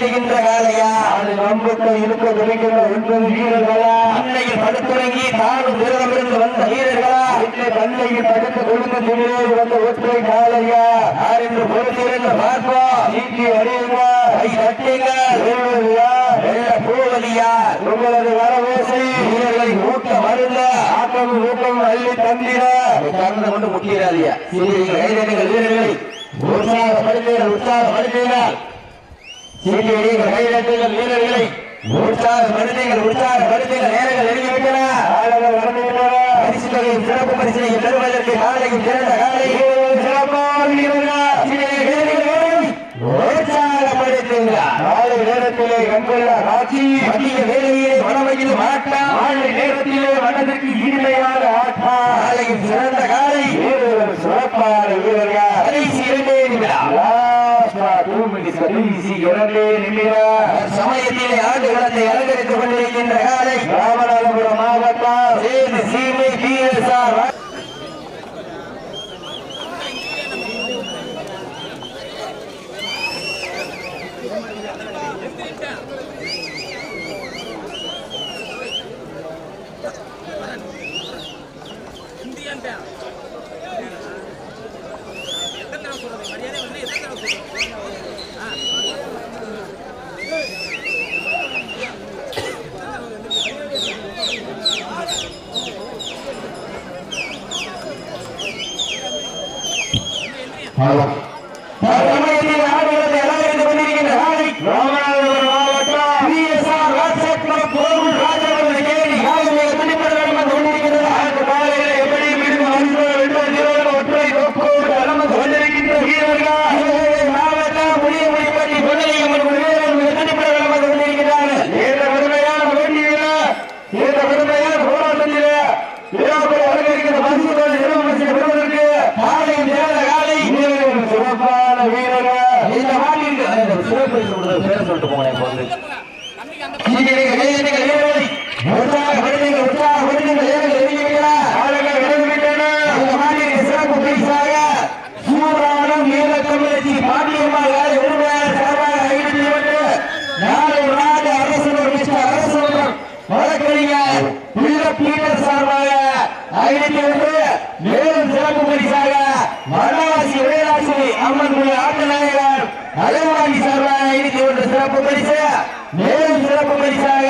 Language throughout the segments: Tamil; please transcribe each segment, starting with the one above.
மிரட்டுகின்ற காலையா அது நம்பத்தை இழுக்க துடிக்கின்ற ஒன்பது வீரர்களா அன்னையில் படுத்துறங்கி தானும் விரதமிருந்து வந்த வீரர்களா? வீட்டை பண்ணையில் தடுத்து கொடுத்து துணியோடு வந்த ஒற்றை காலையா? யார் என்று பொறுத்திருந்து பார்ப்போம். நீக்கி அறியுங்க கை தட்டுங்க. வெள்ள பூவலியா? உங்களது வரவோசை வீரர்களை ஊட்ட மருந்த ஆக்கம் ஊக்கம் அள்ளி தந்திர கலந்து கொண்டு முட்டிடாதியா சீரியர்கள் கைதட்டுங்கள் வீரர்களை. உற்சாகப்படுத்துங்கள் உற்சாகப்படுத்துங்கள் வீரர்களை உற்சாக வீரர்களை உற்சாக உற்சாகப்படுத்துங்கள் நேரங்கள் நெருங்கிவிட்டன பரிசு தொகையும் சிறப்பு பரிசினை பெறுவதற்கு காலையும் சிறந்த காலை. நேரத்திலே கண்டுள்ள காட்சி. மத்திய வேலையை வடமையில் மாற்றம் நாளை நேரத்திலே மனதிற்கு இனிமையான ஆட்டா காலையும் சிறந்த காலை. சிறப்பான வீரர்கள். கடைசி இரண்டு நிமிடம் லாஸ்டா டூ மினிட்ஸ் கடைசி இரண்டே நிமிடம் சமயத்திலே ஆண்டு களத்தை அலங்கரித்துக் கொண்டிருக்கின்ற காலை ராமநாதபுரம் மாவட்டம் சேது சீமை பிஎஸ்ஆர் சமயத்திலே ஆண்டு களத்தை அலங்கரித்துக் கொண்டிருக்கின்ற காலை ராமநாதபுரம் மாவட்டம் BSR WhatsApp club Gokul Rajapuram கேணி காலையை துணிப்பட வேண்டும் என்று கொண்டிருக்கின்றது ஆண்டு காலையில எப்படி மீண்டும் வந்து வென்ற வீரர்கள் ஒற்றை நோக்கோடு அலமந்து கொண்டிருக்கின்ற வீரர்கள் சிவகங்கை மாவட்டம் புளியமொழிப்பட்டி பொன்னையம்மன் வீரர்கள் துணிப்பட வேண்டும் என்று கொண்டிருக்கிறார்கள் இந்த பெருமையான போட்டியில இந்த பெருமையான போராட்டத்தில விழாக்கள் அலங்கரிக்கிற பரிசுகள் நிறுவன பரிசு பெறுவதற்கு காலையும் சிறந்த காலை வீரர்கள் சிறப்பான வீரர்கள் இந்த மாட்டிற்கு அந்த சிறப்பு சொல்றது பேர சொல்லிட்டு போங்க இப்போ வந்து சீக்கிரம் கைதட்டுங்கள் வீரர்களை உற்சாகப்படுத்துங்கள் உற்சாகப்படுத்துங்கள் வீரர்கள் எழுதிவிட்டார் ஆளுங்கள் விரைந்துவிட்டன இந்த மாட்டிற்கு சிறப்பு பரிசாக சூரானம் வீர தமிழச்சி பாண்டியம்மாள் காலை உரிமையாளர் சார்பாக அறிவிக்கப்பட்டு நாளை நாடு அரசு மிஸ்டர் அரசு வழக்கறிஞர் உள்ள பீட்டர் சார்பாக அறிவிக்கப்பட்டு மேலும் சிறப்பு பரிசாக வனவாசி வேளாசி அம்மன் குழு ஆட்டநாயகர் அலைவாணி சார்பாக அறிவிக்கப்பட்ட சிறப்பு பரிசு. மேலும் சிறப்பு பரிசாக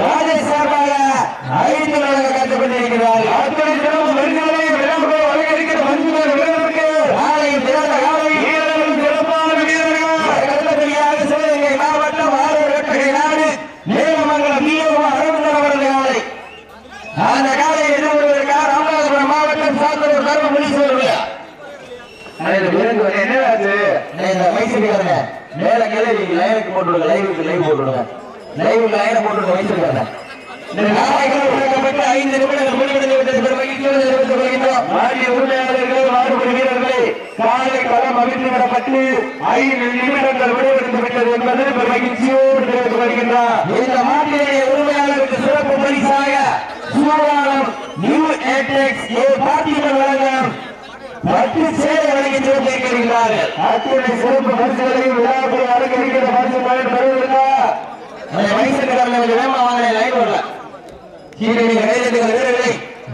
ராஜேஷ் சார்பாக ஐந்து வழங்க காத்துக் கொண்டிருக்கிறார் அத்துறை சிறப்பு பரிசுகளை விழாக்கள் அலங்கரிக்கிற பரிசுகள் பெறுவதற்கு காலை பிறந்த காலை வீரர்கள் சிறப்பான வீரர்கள் அடுத்தபடியாக சிவகங்கை மாவட்டம் ஆரூர் வெட்டகை நாடு நேரமங்கலம் பிஓ அரவிந்தன் அவரது காலை அந்த காலையை எதிர்கொள்வதற்காக ராமநாதபுரம் மாவட்டம் சாத்தூர் தர்மபுரி சொல்லுங்க. என்னடாச்சு இந்த மைசூர்காரங்க மேல நீங்க லைனுக்கு போட்டுவிடுங்க லைவுக்கு லைவ் போட்டுவிடுங்க லைவுக்கு லைனை போட்டுவிடுங்க மைசூர்காரங்க ஐந்து நிமிடங்கள் முடிவடைந்து விட்டது. பெரும் மாநில உரிமையாளர்கள் மாடுபடி வீரர்களே காலை களம் அமைத்து விடப்பட்டு ஐந்து நிமிடங்கள் விடைபெற்று விட்டது என்பது பெரும் மகிழ்ச்சியோடு தெரிவித்துக் இந்த மாநில உரிமையாளருக்கு சிறப்பு பரிசாக சூடானம் நியூ ஏடெக்ஸ் ஏ பாட்டிமன் வழங்கும். பத்து சேவை வழங்கி சிறப்பிக்கிறார்கள் அத்துணை சிறப்பு பரிசுகளை விழாக்களை அலங்கரிக்கிற பரிசு பயன் பெறுவதற்கா? அந்த வயசுக்காரங்க கொஞ்சம் வேகமா வாங்க லைன் வரல கீழே கைதட்டுகள் வீரர்களை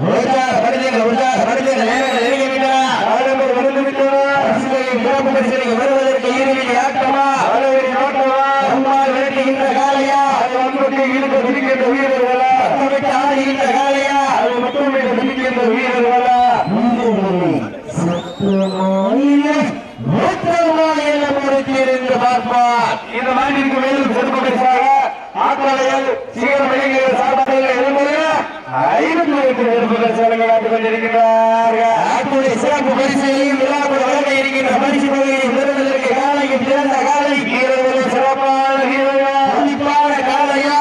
உற்சாகப்படுத்துங்கள் உற்சாகப்படுத்துங்கள் நேரங்கள் நெருங்கிவிட்டன ஆடவர் விழுந்து விட்டனர் பரிசுகளையும் சிறப்பு பரிசுகளையும் வருவதற்கு ஈடுபடி ஆட்டமா? ஆடவரின் நம்மால் காலையா அது வந்து இழுக்க துடிக்கின்ற வீரர்களா? விட்டு ஆடுகின்ற காலையா அது மட்டுமே வீரர்களால் வீரர்களா பொறுத்திருந்து பார்ப்பார் இந்த மாநிலக்கு மேலும் சிறப்பு பரிசாக ஆக்காளையால் சீக்கிரம் விளங்குகிற சார்பாக எழும்புகிற ஐநூத்தி எட்டு சிறப்பு பரிசு வழங்க காத்துக் கொண்டிருக்கிறார்கள் நாட்டுடைய சிறப்பு பரிசையும் விழாக்குள் வழங்க இருக்கின்ற பரிசு தொகையை பெறுவதற்கு காலையும் சிறந்த காலை வீரர்கள் சிறப்பான வீரர்கள் குறிப்பான காலையா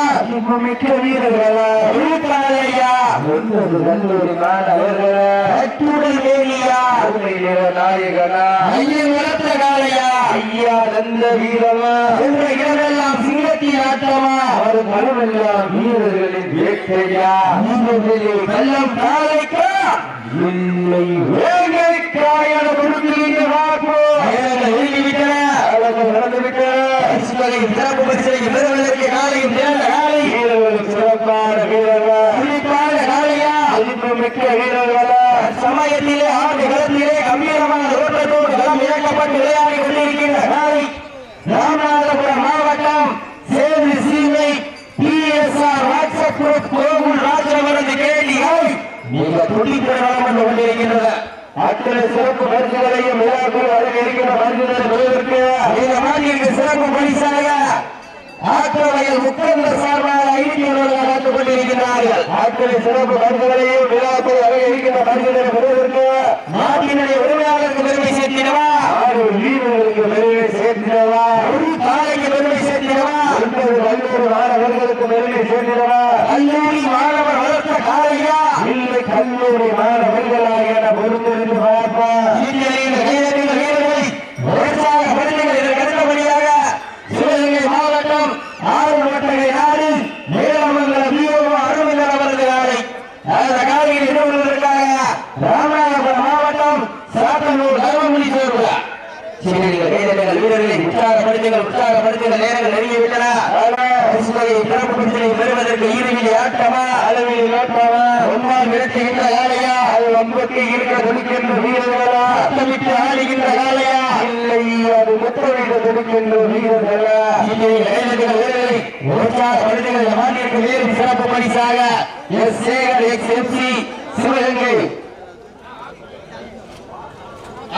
மிக்க வீரர்களா உருக்காலையா ஒன்பது கல்லூரி மாணவர்களா அத்துடன் வேலியா உண்மையிலே நாயகனா ஐயன் வளர்த்த காலையா ஐயா நல்ல வீரமா? என்ற இடமெல்லாம் சிங்கத்தின் ஆட்டமா அவர் மனமெல்லாம் வீரர்களின் வேட்டையா? வெள்ளம் காலைக்கா இல்லை வேங்கைக்கா என கொடுத்திருந்த வாக்கு நேரங்கள் நெருங்கிவிட்டன தொகையும் சிறப்பு பரிசனையும் பெறுவதற்கு காலையும் சிறந்த காலை வீரர்களும் சிறப்பான வீரர்கள். குறிப்பான காலையா மதிப்பு மிக்க வீரர்கள்? சமயத்திலே ஆண்டு ஓட்டத்தோடு களம் இறக்கப்பட்டு விளையாடி கொண்டிருக்கின்ற காலை ராமநாதபுரம் மாவட்டம் Sethu Seemai BSR WhatsApp group Gokul ராஜவரது கேள்விகள் மிக துடிப்புடன் வளம் கொண்டிருக்கின்றது. அத்தனை சிறப்பு பரிசுகளையும் விழாக்கள் வழங்க இருக்கின்ற பரிசுகளை பெறுவதற்கு இந்த மாநிலத்திற்கு சிறப்பு பரிசாக ஆற்றவயல் முக்கந்தர் சார்பாக ஐநூறு காத்துக் கொண்டிருக்கிறார்கள் அத்தனை சிறப்பு பரிசுகளையும் விழாக்கள் வழங்க இருக்கின்ற பரிசுகளை பெறுவதற்கு நாட்டினுடைய உரிமையாளருக்கு பெருமை சேர்த்திடவா? ஆறு வீரர்களுக்கு பெருமை சேர்த்திடவா? ஒரு காலைக்கு பெருமை சேர்த்திடவா? ஒன்பது பல்வேறு மாணவர்களுக்கு பெருமை சேர்த்திடவா கல்லூரி மாணவர் வளர்த்த காலையா இல்லை கல்லூரி மாணவர்களாக என பொறுத்திருந்து பார்ப்பா இந்தியாவின் கைதட்டின வீரர்களை உற்சாகப்படுத்துங்கள் இதற்கு அடுத்தபடியாக சிவகங்கை மாவட்டம் ஆறுமட்டகை நாடு நீலமங்கலம் வீரோ அருமைகள் அவரது காலை அந்த காலையில் இடம்பெறுவதற்காக ராமநாதபுரம் மாவட்டம் சாத்தனூர் தர்மபுரி சேர்வுலா சிவகங்கை கைதட்டுங்கள் வீரர்களை உற்சாகப்படுத்துங்கள் உற்சாகப்படுத்துங்கள் நேரங்கள் நெருங்கிவிட்டன. பரிசினை பெறுவதற்கு ஈடுவிலி ஆட்டமா? அளவில் நோட்டமா ஒன்பால் மிரட்டுகின்ற காலையா அது வம்புக்கு இருக்க துடிக்கின்ற வீரர்களா? ஆட்டமிட்டு ஆடுகின்ற காலையா இல்லை அது முத்தமிட்டு துடிக்கின்ற வீரர்களா? சிறப்பு பரிசாக S Sekar X MC Sivaganga.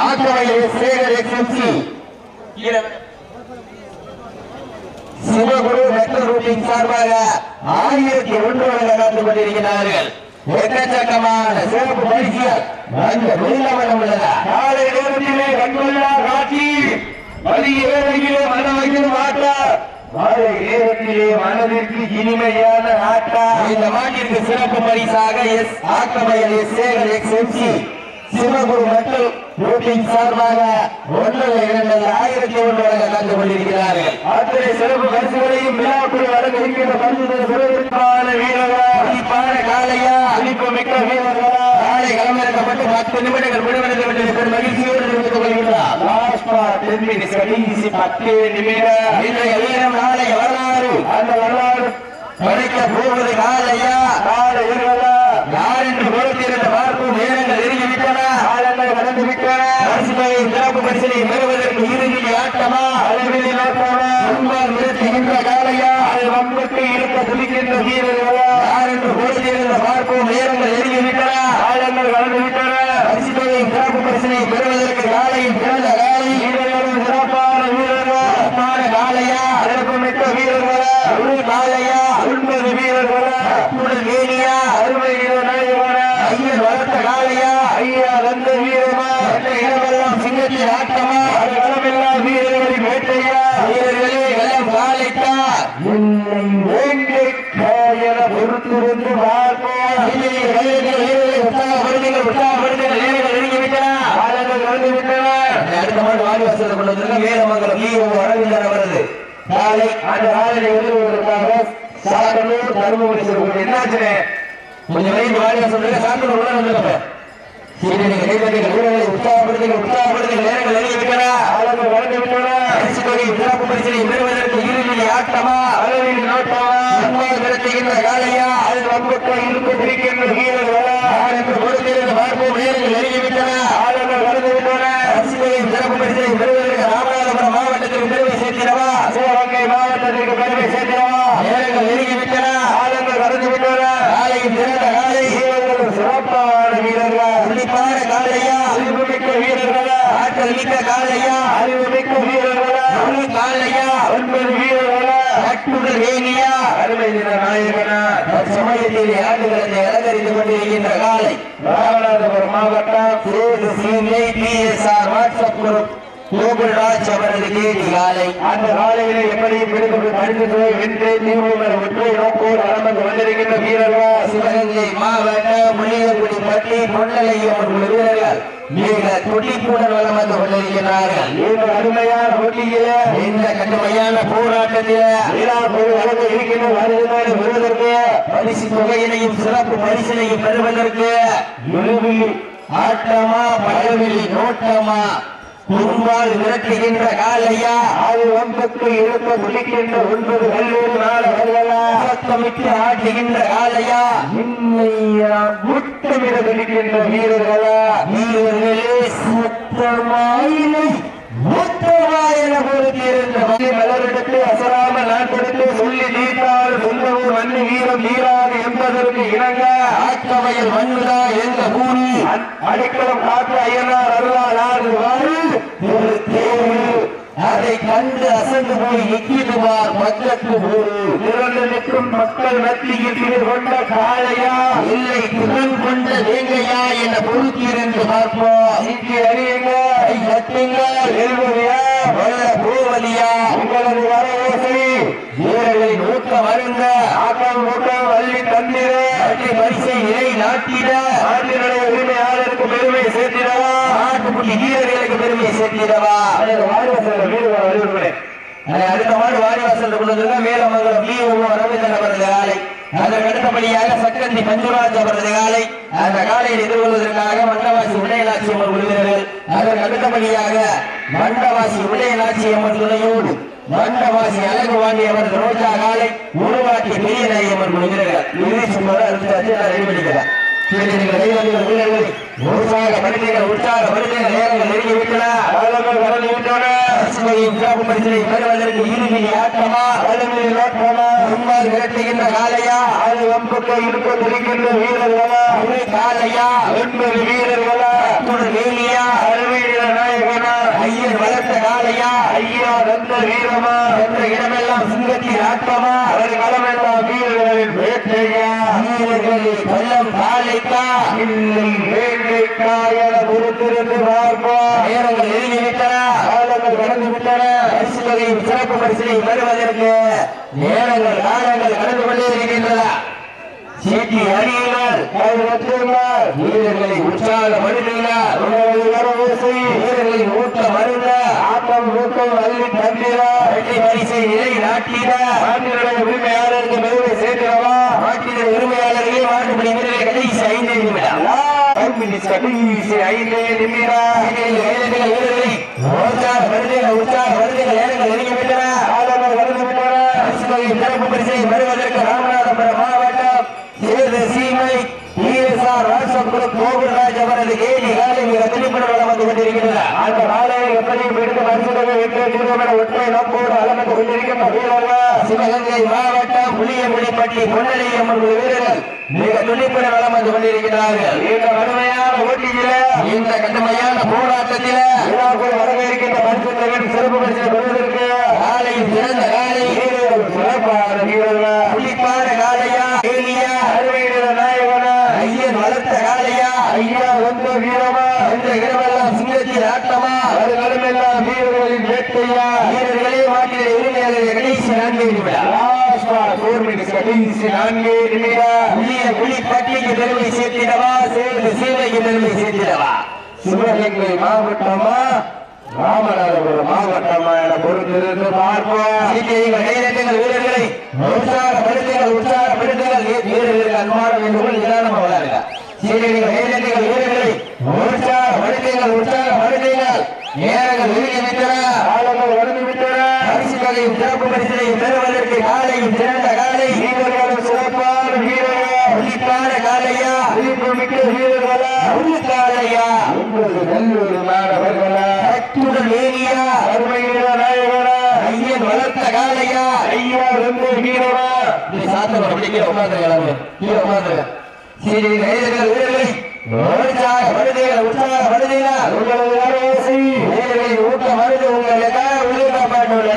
ஆக்கவை S Sekar X MC Sivaguru metro ரூட்டின் சார்பாக ஆயிரத்தி ஒன்று வழங்க காத்துக் கொண்டிருக்கிறார்கள் எக்கச்சக்கமான சிறப்பு பரிசுகள் அந்த வெள்ளமனம் உள்ளதா? காலை நேரத்திலே கண்கொள்ளா காட்சி மதிய வேளையிலே மனமையில் மாட்டா மாலை நேரத்திலே மனதிற்கு இனிமையான ஆட்டா இந்த மாட்டிற்கு சிறப்பு பரிசாக S ஆக்கமையல் S Sekar X MC Sivaguru மக்கள் ரூட்டின் சார்பாக ஒன்று இரண்டு ஆயிரத்தி ஒன்று வழங்க கொண்டிருக்கிறார்கள். அத்தனை சிறப்பு பரிசுகளையும் விழாக்குள் வழங்க பரிசுகளை பெறுவதற்கான வீரர்களா காலையா அளிப்பு மிக்க வீரர்களா காலை களமிறக்கப்பட்டு பத்து நிமிடங்கள் முடிவடைந்து விட்டது பெரும் மகிழ்ச்சியோடு தெரிவித்துக் கொள்கின்றார். லாஸ்டா டென் கடைசி பத்து நிமிடம் இன்றைய வீரம் நாளைய வரலாறு. அந்த வரலாறு படைக்க போவது காலையா காலை யார் என்று பொறுத்திருந்த கடந்து விட்டன பரிசுகளை சிறப்பு பரிசனை பெறுவதற்கு இறுதி ஆட்டமா? அளவில் நோட்டமா முன்பால் நிறுத்துகின்ற காலையா அது வம்புக்கு இருக்க துடிக்கின்ற வீரர்களா யார் என்று பொறுத்திருந்த பார்க்கும் நேரங்கள் நெருங்கிவிட்டன காலங்கள் கடந்து விட்டன பரிசுகளை சிறப்பு பரிசனை பெறுவதற்கு காலையும் பிறந்த காலை வீரர்களும் சிறப்பான வீரர்களா. சிறப்பான காலையா சிறப்பு மிக்க வீரர்களா. ஒரு காலையா ஒன்பது வீரர்களா. உடல் வேணியா அருமை நாயகனா ஐயன் வளர்த்த காலையா ஐயா வந்த வீரமா மற்ற இடமெல்லாம் ஆட்டமா களமில்லா வீரர்களின் வேட்டையா வீரர்களே வெள்ளம் காலைக்கா என்னை வேண்டிக்க என பொறுத்திருந்து பார்ப்போம் உற்சாகப்படுத்துங்கள் உற்சாகப்படுத்துங்கள் நேரங்கள் நெருங்கிவிட்டன காலங்கள் கடந்து அடுத்த மாடு வாடி வசதி கொண்டு வந்திருக்க வீரமங்கலம் ஈ அரவிந்தர் அவரது அந்த எழுதுவதற்காக சாத்தனூர் தருமபுரி செல்வது கொஞ்சம் வரைந்து வசதி சாப்பிட்டு உள்ள வந்துருக்க வீரர்கள் வீரர்கள் வீரர்களை உற்சாகப்படுத்துங்கள் உற்சாகப்படுத்துங்கள் நேரங்கள் நெருங்கிவிட்டன காலங்கள் கடந்து விட்டன பரிசு தொகை சிறப்பு பரிசனை பெறுவதற்கு இறுதி ஆட்டமா? அளவில் நோட்டமா? முன்பால் நிறுத்துகின்ற காலையா? அது வம்புக்கு இருக்க பிடிக்கின்ற வீரர்களா யார் என்று பொறுத்திருந்து பார்ப்போம் நேரங்கள் நெருங்கிவிட்டன காலங்கள் கடந்து விட்டன பரிசுகளை சிறப்பு பரிசனை பெறுவதற்கு ராமநாதபுரம் மாவட்டத்திற்கு பெருமை சேர்த்திடவா சிவகங்கை மாவட்டத்திற்கு பெருமை சேர்க்கிறோம் நேரங்கள் நெருங்கிவிட்டன காலங்கள் கடந்து விட்டன காலையும் சிறந்த காலை வீரர்கள் சிறப்பான வீரர்கள் துடிப்பான காலையா அறிவுமிக்க வீரர்களா ஆற்றல் மிக்க காலையா அறிவுமிக்க வீரர்களா ஒரு காலையா ஒன்பது வீரர்களா கட்டுடல் வேணியா அருமை தின நாயகனா சமயத்திலே ஆண்டுகளை அலங்கரித்துக் கொண்டிருக்கின்ற காலை. ராமநாதபுரம் மாவட்டம் Sethu Seemai BSR WhatsApp group. Gokul Raj அவரது கேடி காலை. அந்த காலையிலே எப்படியும் பிடித்து படித்து வென்று தீவிர ஒற்றை நோக்கோடு அலமந்து வந்திருக்கின்ற வீரர்களா சிவகங்கை மாவட்ட முனியங்குடி பட்டி பொன்னலையும் அவர்கள் வீரர்கள். மிக துடிப்புடன் வளம் வந்து கொண்டிருக்கிறார்கள் இந்த அருமையான போட்டியிலே இந்த கடுமையான போராட்டத்தில வழங்க இருக்கின்ற வருவதற்கு வருவதற்கு பரிசு தொகையினையும் சிறப்பு பரிசினையும் பெறுவதற்கு ஆட்டமா பழவெளி நோட்டமா? குறும்பால் விரட்டுகின்ற காலையா? அது ஒன்பத்து இழுக்க துடிக்கின்ற ஒன்பது கல்லூரி மாணவர்களா சத்தமிட்டு ஆட்டுகின்ற காலையா? இன்னையா முட்டமிட துடிக்கின்ற வீரர்களா? வீரர்களே சத்தமாயிலை. மூத்தமாயின பொறுத்திருந்த மலரிடத்து அசராம நான் கொடுத்து சொல்லி சொந்தவும் மண்ணு வீரம் நீராது என்பதற்கு இணங்க. ஆக்கவையில் மண்ணுதா பூமி அ- அடைக்கலம் காத்து ஐயனார் அருளால் ஆறு வாரு ஒரு தேர்வு அதை கண்டு போய் நிற்கிடுவார் பக்கத்து ஊரு. திரண்டு நிற்கும் மக்கள் மத்தியில் இது கொண்ட காளையா? இல்லை திறன் கொண்ட வேங்கையா என பொறுத்திருந்து பார்ப்போம். இங்கே அறியுங்க கை தட்டுங்கள் செல்வதையா வல்ல பூவலியா? உங்களது வரவோசை வீரர்களின் ஊக்கம் அருந்த. ஆக்கம் ஊக்கம் வள்ளி தந்திர அட்டி பரிசை நிலை நாட்டிட. ஆண்டினுடைய உரிமையாளருக்கு பெருமை சேர்த்திடவா? நாட்டுக்குட்டி வீரர்களுக்கு பெருமை சேர்த்திடவா? வீரர்கள் அதை அடுத்த மாடு வாரிவாசல் கொண்டிருக்க மேலமங்கலம் பி ஓ ரவீந்திரன் அவரது காலை. அதற்கு அடுத்தபடியாக சக்கந்தி மஞ்சுராஜ் அவரது காலை. அந்த காலையில் எதிர்கொள்வதற்காக மண்டவாசி உடையலாட்சி அம்மன் விடுவீர்கள் அதற்கு அடுத்தபடியாக மண்டவாசி உடையலாட்சி அம்மன் துணையோடு மண்டவாசி அழகு வாண்டி அவரது ரோஜா காலை உருவாக்கி பெரிய நாய் அம்மன் விடுவீர்கள் இறுதி சும்மா அடுத்து ரெடி பண்ணிக்கலாம் உற்சாக மனிதர்கள் உற்சாக மனிதர்கள் நேரங்கள் நெருங்கி விட்டன. காலங்கள் சிறப்பு பரிசினை பெறுவதற்கு இறுதி ஆட்டமா வலிமை நோக்கமா சும்மா விரட்டுகின்ற காலையா அது வம்புக்கு இருக்க துடிக்கின்ற வீரர்களா? காலையா ஒன்பது வீரர்களா? அத்துடன் வேலியா? அருமையில நாயகனா? ஐயர் வளர்த்த காலையா ஐயா வந்த வீரமா? என்ற இடமெல்லாம் சிங்கத்தின் ஆட்டமா அவர் களமெல்லாம் வீரர்களின் வேட்டையா? வீரர்களின் பள்ளம் காலைக்கா இல்லை வேட்டைக்காயன பொறுத்திருந்து பார்ப்போம். நேரங்கள் நெருங்கி கடந்து விட்டன பரிசு சிறப்பு பரிசினை பெறுவதற்கு நேரங்கள் காலங்கள் கடந்து கொண்டே இருக்கின்றன. சீட்டி அறியுங்கள் அது வீரர்களை உற்சாகப்படுத்துகிறார் உங்களது வரவோசை வீரர்களின் ஊட்டம் ஆட்டம் ஊக்கம் அள்ளி தந்திரா பரிசை நிலை நாட்டிட உரிமையாளருக்கு பெருமை சேர்க்கிறவா நாட்டின் உரிமையாளர்களே மாட்டுப்படி வீரர்களை கடைசி ஐந்து நிமிடம் கடைசி ஐந்தே ಐದೇ வீரர்கள் வீரர்களை உற்சாக வருதுகள் உற்சாக வருதுகள் நேரங்கள் சிறப்பு பரிசை பெறுவதற்கு ராமநாதபுரம் மாவட்டம் சேது சீமை ஈஎஸ்ஆர் வாட்ஸ்அப் கோகுல்ராஜ் அவரது கேலி காலை மிக திருப்பணம் வந்து கொண்டிருக்கின்றன அந்த நாளையை எப்படியும் எடுத்து மனுஷனவை எட்டு தீர்வமென ஒற்றை நோக்கோடு கொண்டிருக்கின்ற வீரர்கள் சிவகங்கை மாவட்டம் வீரர்கள். மிக துணிப்புடன் வளம் வந்து கொண்டிருக்கிறார்கள். இந்த கடுமையான போட்டியில இந்த கடுமையான போராட்டத்தில விழாக்குள் வரவேற்கின்ற மனுஷன் சிறப்பு பரிசு பெறுவதற்கு காலையும் சிறந்த காலை. சிறப்பான வீரர்கள்? புளிப்பான காலையா? கேலியா அருமையில நாயகனா? ஐயன் வளர்த்த காலையா? ஐயா வந்த வீரமா? என்ற இடமெல்லாம் சிங்கத்தின் ஆட்டமா? அது கடமெல்லாம் வீரர்களின் வேட்டையா வீரர்களே மாட்டிலே உரிமையாளர்கள் கடைசி நான்கு நிமிடம். கடைசி நான்கே நிமிடம். புளிய பெருமை சேர்த்திடவா? சேர்ந்து சீமைக்கு பெருமை சேர்த்திடவா? சிவகங்கை மாவட்டமா? ராமநாதபுரம் மாவட்டமா என பொறுத்திருந்து பார்ப்போம். வீரர்களை உற்சாகப்படுத்துங்கள் உற்சாகப்படுத்துங்கள் வீ- வீரர்களுக்கு அன்பான வேண்டுகோள் நிதானமா வளருங்க சீக்கிரங்கள் கைதட்டுங்கள் வீரர்களை உற்சாகப்படுத்துங்கள் உற்சாகப்படுத்துங்கள் நேரங்கள் நெருங்கி விட்டன காலங்கள் கடந்து விட்டன பரிசு தொகையும் சிறப்பு பரிசினையும் பெறுவதற்கு காலையும் சிறந்த காலை வீரர்களும் சிறப்பான வீரர்கள் புலிப்பான காலையா மிக்க வீரர்களா புலி காலையா ஒன்பது கல்லூரி மாணவர்களா அத்துடன் வேலியா அருமையில நாயகனா ஐயன் வளர்த்த காலையா ஐயா வந்து வீரமா இப்படி அப்படி கீழே உட்காந்துருங்க கீழே உட்காந்துருங்க சரி வீரர்கள் வீரர்களை உற்சாகப்படுத்துங்கள் உற்சாகப்படுத்துங்கள் உங்களது வரவேசி வீரர்களின் ஊக்கம் வருது. உங்களுக்காக உள்ளிடப்பட்டுள்ள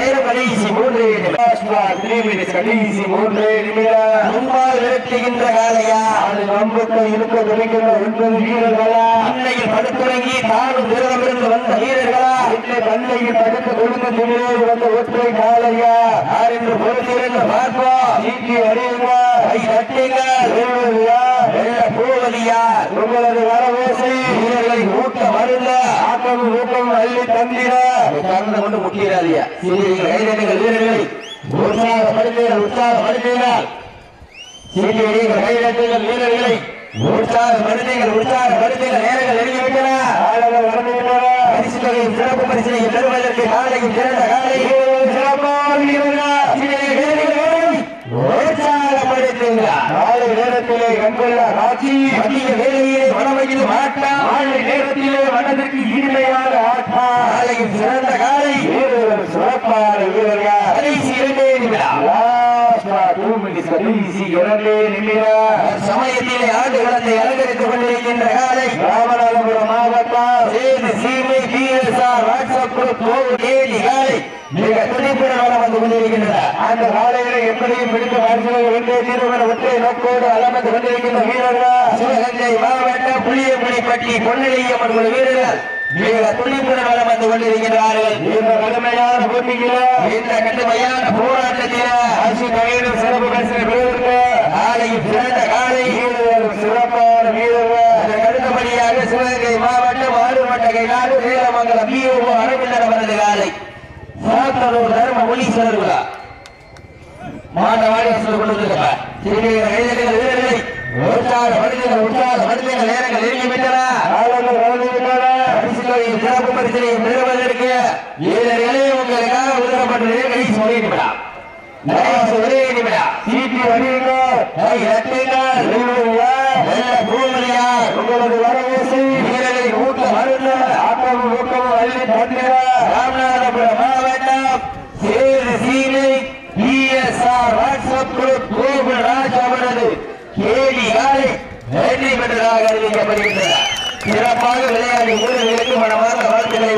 கடைசி மூன்று கடைசி மூன்றே நிமிடம் முன்பால் விரட்டுகின்ற காலையா? அது நம்புக்கு இருக்க துடிக்கின்ற ஒன்பது வீரர்களா? அன்னையில் படுத்துறங்கி தானும் விரதமிருந்து வந்த வீரர்களா? இல்லை தந்தையில் தடுத்து கொடுத்த துணியோடு வந்த ஒற்றை காலையா? யார் என்று பொறுத்திருந்து பார்ப்போம். நீக்கி அறியுங்க. கை வெள்ள பூவலியா உங்களது வரவேசை வீரர்களின் ஊக்கம் வருந்த. ஆக்கம் ஊக்கம் அள்ளி தந்திர கறந்து கொண்டு முட்டிடாதியா சீரியர்கள் கைதட்டுங்கள் வீரர்களை. உற்சாகப்படுத்துங்கள் உற்சாகப்படுத்துங்கள். சீரியர்கள் கைதட்டுங்கள் வீரர்களை. உற்சாகப்படுத்துங்கள் உற்சாகப்படுத்துங்கள். நேரங்கள் எழுதிவிட்டன பரிசு தொகை சிறப்பு பரிசனையும் பெறுவதற்கு காலையில் திறந்த காலை. சிறப்பான நேரத்திலே கண்கொள்ள காட்சி. மதிய வேலையிலே நேரத்திலே மனதிற்கு இனிமையான ஆட்டம் காலையும் சிறந்த காலை வீரர்கள் சிறப்பான வீரர்கள் கடைசி இரண்டே நிமிடம் லாஸ்டா டூ மினிட்ஸ் கடைசி இரண்டே நிமிடம் சமயத்திலே ஆண்டு குழந்தை அலங்கரித்துக் கொண்டிருக்கின்ற காலை ராமநாதபுரம் மாவட்டம் சீமை பிஎஸ்ஆர் வாட்ஸ்அப் குரூப் காலை மிக துடிப்புடன் வந்து கொண்டிருக்கின்றன. அந்த காலையில எப்படியும் பிடித்த தீர்வுகள் ஒற்றை நோக்கோடு அலமந்து கொண்டிருக்கின்ற வீரர்கள்? சிவகங்கை மாவட்டம் புளியமணிப்பட்டி பொன்னிலையம்மன் குழு வீரர்கள். வளம் வந்து கொண்டிருக்கிறார்கள் இந்த கடுமையான போட்டியில இந்த கடுமையான போராட்டத்தில சிறப்பு பரிசு பெறுவதற்கு காலையும் சிறந்த காலை சிறப்பான வீரர்கள். அடுத்தபடியாக சிவகங்கை மாவட்டம் ஆறுமட்டகை நாடு நீலமங்கலம் பிஓ அரவிந்தர் அவரது காலை. சாத்தனூர் தர்ம முனீஸ்வரர் விழா. மாண்டவாடி சொல்லிக் கொண்டிருக்கிறப்ப சிறுநீர் கைதடிகள் வீரர்களை உற்சாக மனிதர்கள் உற்சாக மனிதர்கள் நேரங்கள் கடந்து விட்டன பரிசுகளையும் சிறப்பு பரிசனையும் பெறுவதற்கு வீரர்களே உங்களுக்காக ஒதுக்கப்பட்டுள்ளது கடைசி ஒரே நிமிடம். கடைசி ஒரே நிமிடம். சீட்டி வடிவங்கள் கை தட்டுங்கள் நல்ல பூமணியார் உங்களது வரவேசி. வீரர்களை ஊக்க மருந்த ஆட்டமும் ஊக்கமும் அள்ளி தந்திர ராமநாதபுரம் மாவட்டம் சேது சீலை BSR WhatsApp group Gokul Raj அவரது கேலி காலை வெற்றி பெற்றதாக அறிவிக்கப்படுகின்றன. சிறப்பாக விளையாடி ஊழலுக்கு மனமார்ந்த வாழ்த்துக்களை